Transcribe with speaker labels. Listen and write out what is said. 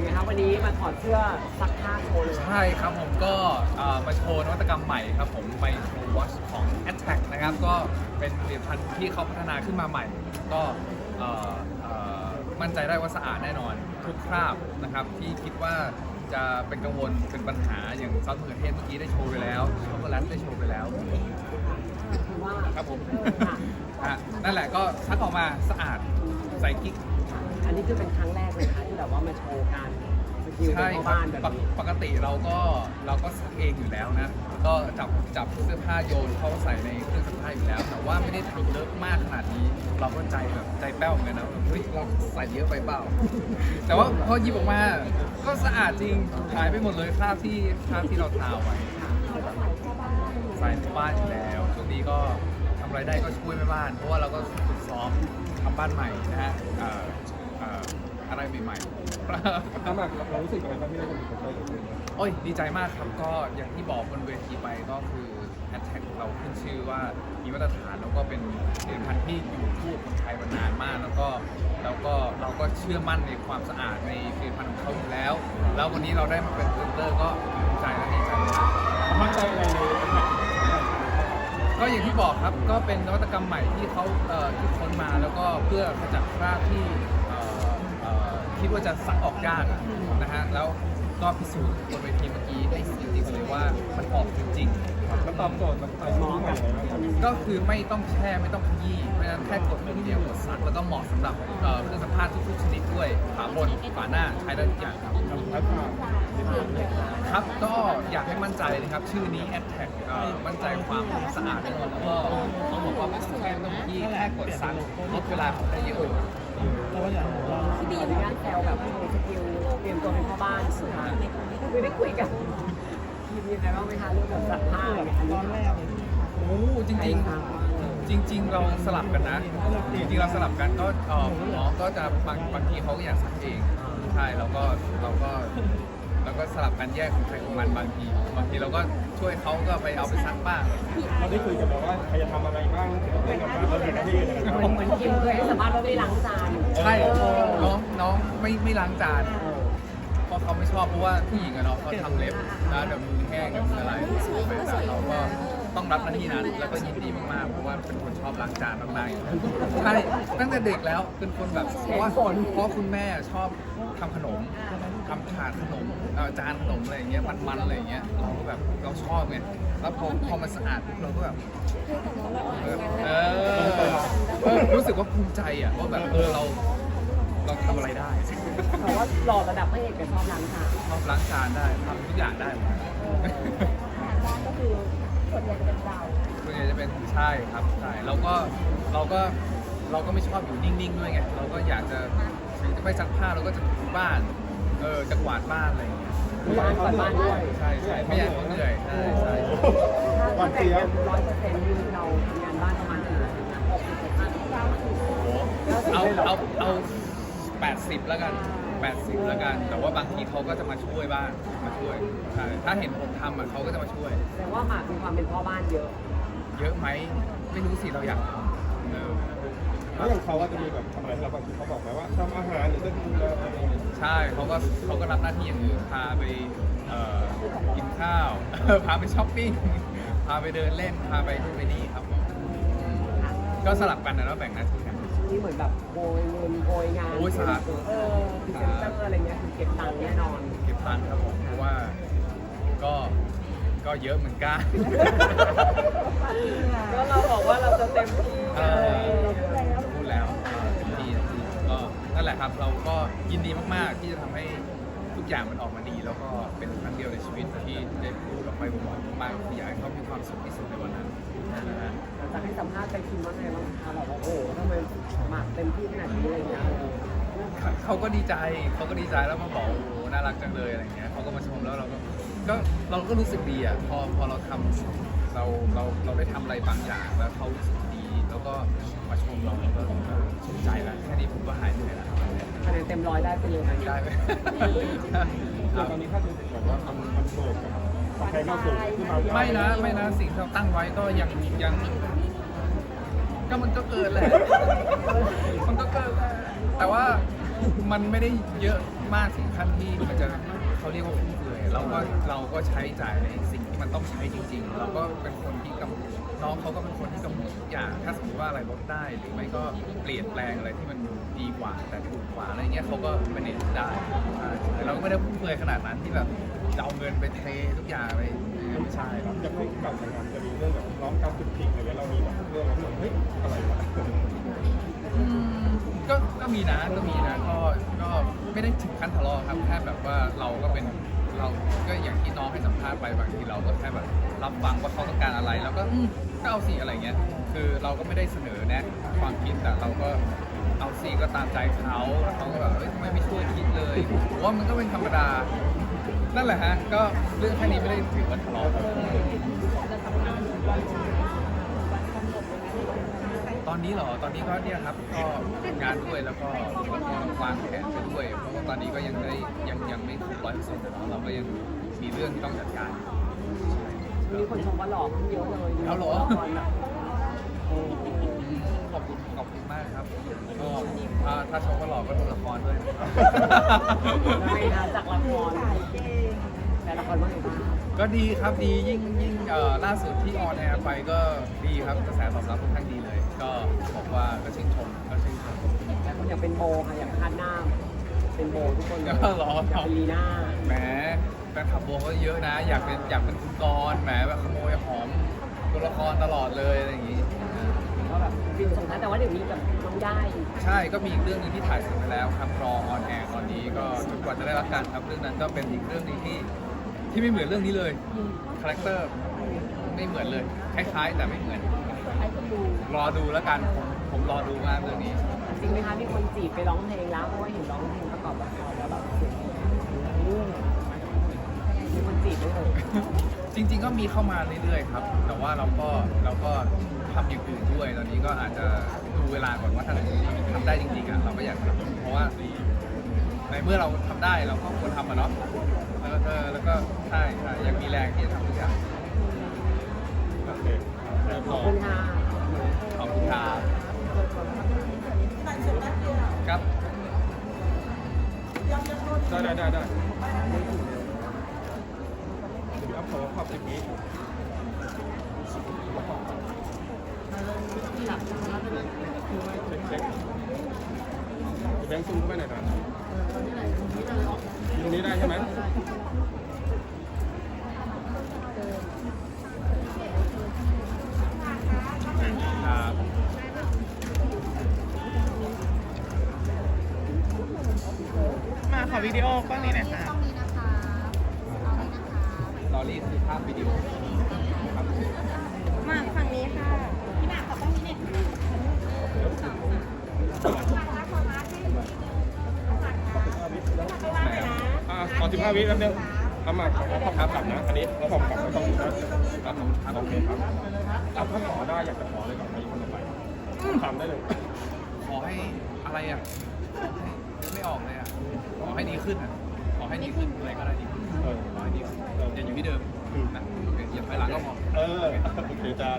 Speaker 1: เป็นไงครับวันนี้มาถอดเสื้อซักผ้าโชว์เลย
Speaker 2: ใช่ครับผมก็เอ่อมาโชว์นวัตกรรมใหม่ครับผมไมโครวอชของ a t t a c นะครับ ก็เป็นผลิตภัณฑ์ที่เขาพัฒนาขึ้นมาใหม่ ก็เอ่อเอ่อมั่นใจได้ว่าสะอาดแน่นอน ทุกคราบนะครับ ที่คิดว่าจะเป็นกังวลเป็นปัญหาอย่างซอสมะเขือเทศเมื่อกี้ได้โชว์ไปแล้วช็อกโกแลตได้โชว์ไปแล้ว
Speaker 1: คือว่า
Speaker 2: ครับผม
Speaker 1: ค่ะ
Speaker 2: ฮะนั่นแหละก็ซักออกมาสะอาดใส่กิ๊ก
Speaker 1: อันนี้คือเป็นครั้งแรกเลยนะคะที่แบบว่ามาโชว์การสกิล
Speaker 2: ใช่
Speaker 1: ใน
Speaker 2: ครับ
Speaker 1: บ้านแบบ
Speaker 2: ปก
Speaker 1: นี้
Speaker 2: ปกติเราก็เราก็ซักเองอยู่แล้วนะ ก็จับจับเสื้อผ้าโยนเข้าใส่ในเครื่องซักผ้าอยู่แล้ว แต่ว่าไม่ได้ทำเลอะมากขนาดนี้ เราก็ใจแบบใจแป้วเหมือนกันนะแบบเฮ้ยเราใส่เยอะไปเปล่า แต่ว่าพอหยิบออกมาก็สะอาดจริงหายไปหมดเลยคราบที่คราบที่เราทาไว้ใส่ในบ้านอยู่แล้วช่วงนี้ก็ทำอะไรได้ก็ช่วยแม่บ้าน เพราะว่าเราก็ฝึกซ้อมทำบ้านใหม่นะฮะเอ่อเอ่ออะไรใหม่ๆ
Speaker 3: ถ้ามาเรารู้สึกอะไรบ้างที่เราเป็นคนไทย
Speaker 2: โอ้ยดีใจมากครับก็อย่างที่บอกบนเวทีไปก็คือ a t t a c เราขึ้นชื่อว่ามีมาตรฐานแล้วก็เป็นผลิตภัณฑ์ที่อยู่คู่คนไทยมานานมาก แล้วก็แล้วก็เราก็เชื่อมั่นในความสะอาดในผลิตภัณฑ์ของเขาอยู่แล้ว แล้ววันนี้เราได้มาเป็นพรีเซนเตอร์ก็ภูมิใจและดีใจมาก
Speaker 3: มั่นใจอะไรใน
Speaker 2: ก็อย่างที่บอกครับก็เป็นนวัตกรรมใหม่ที่เขาเอ่อคิดค้นมาแล้วก็เพื่อขจัดคราบที่เอ่อเอ่อ คิดว่าจะซักออกยากอะนะฮะแล้วก็พิสูจน์บนเวทีเมื่อกี้ได้จริงๆเลยว่ามันออกจริงๆ
Speaker 3: มันตอบโจทย์กับไทยที่ใหม่เลยน
Speaker 2: ก็คือไม่ต้องแช่ไม่ต้องขยี้เพราะฉะนั้นแค่กดปุ่มเดียวกดซักแล้วก็เหมาะสำหรับเอ่อเครื่องซักผ้าทุกๆชนิดด้วยฝาบนฝาหน้าใช้ได้ทุกอย่างครับ ครับก็อยากให้มั่นใจนะครับ ชื่อนี้ a t t a c เอ่อมั่นใจความสะอาดแล้วก็ต้องบอกว่าไม่ต้องแช่ไม่ต้องขยี้แค่กดซักลดเวลาของได้เยอะเลย
Speaker 1: ที่ดีในงานแซวแบบโชว์สกิลเตรียมตัวเป็นพ่อบ้านสุดท้ายคือได้คุยกันทีมยังไงบ้างไหมคะเรื่องแบบซักผ้าอะไรอันนี้ค่ะ
Speaker 2: โอ้จริงๆจริง ๆ เราสลับกันนะ จริงๆเราสลับกันก็เออน้องก็จะบางบางทีเขาก็อยากซักเองใช่เราก็เราก็เราก็สลับกันแยกของใครของมันบางทีบางทีเราก็ช่วยเขาก็ไปเอาไปซักบ้าง
Speaker 3: เราได้คุยกันแบบว่าใครจะทำอะไรบ้างเกี่ยวกับเรื่องการเราเป็นหน้าที่อะไรบ้าง
Speaker 1: เหมือนเหมือนคิมเคยให้สัมภาษณ์ว่าไม่ล้างจาน
Speaker 2: ใช่น้องน้องไม่ไม่ล้างจานเพราะเขาไม่ชอบเพราะว่าผู้หญิงอะเนาะเขาทำเล็บแล้วเดี๋ยวมือแห้งเดี๋ยวมืออะไรแต่เราก็ต้องรับหน้าที่นั้นแล้วก็ยินดีมากๆเพราะว่าเป็นคนชอบล้างจานมากๆอยู่แล้วใช่ตั้งแต่เด็กแล้วเป็นคนแบบเพราะว่าเพราะคุณแม่ชอบทำขนม ทำถาดขนมเอ่อจานขนมอะไรอย่างเงี้ยมันๆอะไรอย่างเงี้ยเราก็แบบเราชอบไงแล้วพอพอมันสะอาดปุ๊บเราก็แบบเออเออเออรู้สึกว่าภูมิใจอะว่าแบบเออเราเราทำอะไรได้
Speaker 1: แต่ว่าหล่อระดับพระเอกก็ชอบล้างจาน
Speaker 2: ชอบล้างจานได้ทำทุกอย่างได้หมด
Speaker 1: ก็คือส่วนใหญ่จะเป็นเรา
Speaker 2: ส่วนใหญ่จะเป็นใช่ครับใช่เราก็เราก็เราก็ไม่ชอบอยู่นิ่งๆด้วยไงเราก็อยากจะถึงจะไม่ซักผ้าเราก็จะถูบ้าน เออจะกวาดบ้านอะไรอย่างเงี้ย
Speaker 1: บ้านก่อนบ้านด้วย
Speaker 2: ใช่ใช่ไม่อยากให้เขาเหนื่อยใช่ใช่
Speaker 1: ถ้าถ้าแบ่งกันร้อยเปอร์เซ็นต์คือเราทำงานบ้านประมาณกี่เปอร์เซ็นต์นะหกสิบเปอร์เซ็นต์
Speaker 2: โอ้เอาเอาเอาแปดสิบแล้วกันแปดสิบแล้วกัน แต่ว่าบางทีเขาก็จะมาช่วยบ้างมาช่วยใช่ถ้าเห็นผมทำอะเขาก็จะมาช่วย
Speaker 1: แต่ว่าหมากมีความเป็นพ่อบ้านเยอะ
Speaker 2: เยอะไหมไม่รู้สิเราอยากทำเออ
Speaker 3: แล้วอย่างเขาก็จะมีแบบทำอะไรให้เราบางทีเขาบอกไหมว่าทำอาหารหรือจะดูแลอะไรอย่างเงี้ย
Speaker 2: ใช่เขาก็เขาก็รับหน้าที่อย่างอื่นพาไปเอ่อกินข้าว พาไปช้อปปิ้ง พาไปเดินเล่น พาไปนู่นไปนี่ครับผมอืมก็สลับกันนะแล้วแบ่งหน้าที่กัน
Speaker 1: นี่เหมือนแบบโกยเงินโกยงาน
Speaker 2: โอ้ยสาธุ
Speaker 1: เออพรีเซนเตอร์อะไรเงี้ยคือเก็บตังค์แน่นอน
Speaker 2: เก็บตังค์ครับผมเพราะว่าก็ก็เยอะเหมือนกัน
Speaker 1: ก็เราบอกว่าเราจะเต็มที่
Speaker 2: เออ หละครับ เราก็ยินดีมากๆ ที่จะทำให้ทุกอย่างมันออกมาดี แล้วก็เป็นครั้งเดียวในชีวิตที่ได้พูดออกไปบอกมากๆอยากให้เขามีความสุขที่สุดในวันนั้นนะฮะ
Speaker 1: จะให้สัมภาษณ์ไปคิมว่าไงบ้างคะบอกว่าโอ้โหทำไมหมากเต็มที่ขนาดนี้อะไรเงี้ย
Speaker 2: เขาก็ดีใจเขาก็ดีใจแล้วมาบอกโอ้โหน่ารักจังเลยอะไรเงี้ยเขาก็มาชมแล้วเราก็ก็เราก็รู้สึกดีอะพอพอเราทำเราเราเราได้ทำอะไรบางอย่างแล้วเขารู้สึกดี แล้วก็มาชมเราเราก็ชื่นใจแล้วแค่นี้ผมก็หายเหนื่อยแล้ว
Speaker 1: คะแนนเต็มร้อยได้ไปเลย
Speaker 2: ได้ไหม
Speaker 3: แล้ตอนนี้ถ้าดูแบบว่ามันมันโสดกับใครก็โสดขึ้นมา
Speaker 2: ไม่นะไม่นะสิ่งที่เราตั้งไว้ก็ยังยัง ก็มันก็เกินแหละมันก็เกินแต่ว่ามันไม่ได้เยอะมากถึงขั้นที่มันจะเขาเรียกว่าฟุ่มเฟือยเราก็เราก็ใช้จ่ายในสิ่ง มันต้องใช้จริงๆ เราก็เป็นคนที่กำน้องเขาก็เป็นคนที่กำหนดทุกอย่างถ้าสมมติว่าอะไรลดได้หรือไม่ก็เปลี่ยนแปลงอะไรที่มันดีกว่าแต่ถูกกว่าอะไรเงี้ยเขาก็เป็นเน็ตได้ใช่แต่เราก็ไม่ได้ฟุ่มเฟือยขนาดนั้นที่แบบจะเอาเงินไปเททุกอย่างไปไม่ใช่ครับ
Speaker 3: อย่างที่เก่าทำงานจะมีเรื่องแบบร้องการฝึกผิดอะไรเงี้ยเรามีแบบเรื่องแบบเฮ้ยอะไรวะ
Speaker 2: อืมก็ก็มีนะก็มีนะก็ก็ไม่ได้ถึงขั้นทะเลาะครับแค่แบบว่าเราก็เป็น เราก็อย่างที่น้องให้สัมภาษณ์ไปบางทีเราก็แค่แบบรับฟังว่าเขาต้องการอะไร แล้วก็อืมก็เอาสิอะไรเงี้ย คือเราก็ไม่ได้เสนอแนะความคิดแต่เราก็เอาสิก็ตามใจเขาแล้วเขาก็แบบเฮ้ยทำไมไม่ช่วยคิดเลยผมว่ามันก็เป็นธรรมดา นั่นแหละฮะ ก็เรื่องแค่นี้ไม่ได้ถือว่าทะเลาะกัน ตอนนี้เหรอ ตอนนี้ก็เนี่ยครับก็ทำงานด้วยแล้วก็แล้วก็วางแผนไปด้วย เพราะว่าตอนนี้ก็ยังไม่ได้ยังยังไม่ถึงร้อยเปอร์เซ็นต์นะเราก็ยังมีเรื่องที่ต้องจัดการ
Speaker 1: มีคนชมว่าหล่อขึ้นเยอะเลย
Speaker 2: เอาเหรอ
Speaker 1: ตอนแบบ
Speaker 2: อืมขอบคุณขอบคุณมากครับ ก็ถ้าถ้าชมว่าหล่อก็ดูละครด้วย
Speaker 1: ไม่นะจากละครแต่ละครว่าไงบ้าง
Speaker 2: ก็ดีครับดียิ่งยิ่งเอ่อล่าสุดที่ออนแอร์ไปก็ดีครับกระแสตอบรับค่อนข้างดีเลย ก็บอกว่าก็ชื่นชมก็ชื่นชม
Speaker 1: แต่คนอยากเป็นโบค่ะอยากคาดหน้า เป็นโบทุกคนเลย
Speaker 2: เหรอ
Speaker 1: อยากเป็นลีน่า
Speaker 2: แหมแฟนคลับโบเขาเยอะนะ อยากเป็นอยากเป็นคุณกรณ์แหมแบบขโมยหอมตัวละครตลอดเลยอะไรอย่างงี้
Speaker 1: ก็แบบฟิลสงท้ายแต่ว่าเดี๋ยวนี้แบบน้องย่าย
Speaker 2: ใช่ก็มีอีกเรื่องหนึงที่ถ่ายเสร็จไปแล้วครับรอออนแอร์ตอนนี้ก็จนกว่าจะได้รับการครับเรื่องนั้นก็เป็นอีกเรื่องหนึงที่ที่ไม่เหมือนเรื่องนี้เลยคาแรคเตอร์ไม่เหมือนเลยคล้ายๆแต่ไม่เหมือน
Speaker 1: ให้คนดู
Speaker 2: รอดูแล้วกันผมผมรอดูมากเรื่องนี้
Speaker 1: จริงไหมคะมีคนจีบไปร้องเพลงแล้วเพราะว่าเห็นร้องเพลงประกอบละครแล้วแบบเสียงดีมีคนจีบไหมเอ่ย
Speaker 2: จริง ๆ ก็มีเข้ามาเรื่อยๆครับ แต่ว่าเราก็เราก็ทำอย่างอื่นด้วย ตอนนี้ก็อาจจะดูเวลาก่อนว่าถ้าเราทำได้จริงๆอะเราก็อยากทำเพราะว่าในเมื่อเราทำได้เราก็ควรทำอะเนาะแล้วก็แล้วก็ใช่ใช่ยังมีแรงที่จะทำทุกอย่าง
Speaker 3: โอเคเรียบ
Speaker 1: ขอบคุณค่ะ
Speaker 2: ขอบคุณครับครับ
Speaker 3: ได้ได้ได้ได้เดี๋ยวอัพขอขอบคลิปนี้เช็คๆแบงค์ซูมเข้าไปหน่อยนะตรงนี้ได้ใช่ไหม
Speaker 4: วิดีโอกล้องนี้หน่อยค่ะ
Speaker 2: ลอรี่คือภาพวิดีโอครับ
Speaker 4: มาฝั่งนี้ค่ะ
Speaker 2: แหม
Speaker 3: อ่าขอสิบห้าวิแป๊บนึงเอามาขอขอบกลับนะ อันนี้ขอขอบกลับไม่ต้องนะครับ
Speaker 2: ครับผมครับ
Speaker 3: โอเคครับเอาถ้าขอได้อยากจะขอเลยก่อนไปคนต่อไปทำได้เลย
Speaker 2: ขอให้อะไรอะ ขอให้ไม่ออกเลยอะขอให้ดีขึ้นอะขอให้ดีขึ้นอะไรก็ได้ดีขึ้น
Speaker 3: เออ
Speaker 2: ขอให้ดีขึ้นอย่าอยู่ที่เดิมนะโอเคอย่าถอยหลังก็พอ
Speaker 3: เออ โอเคจ้า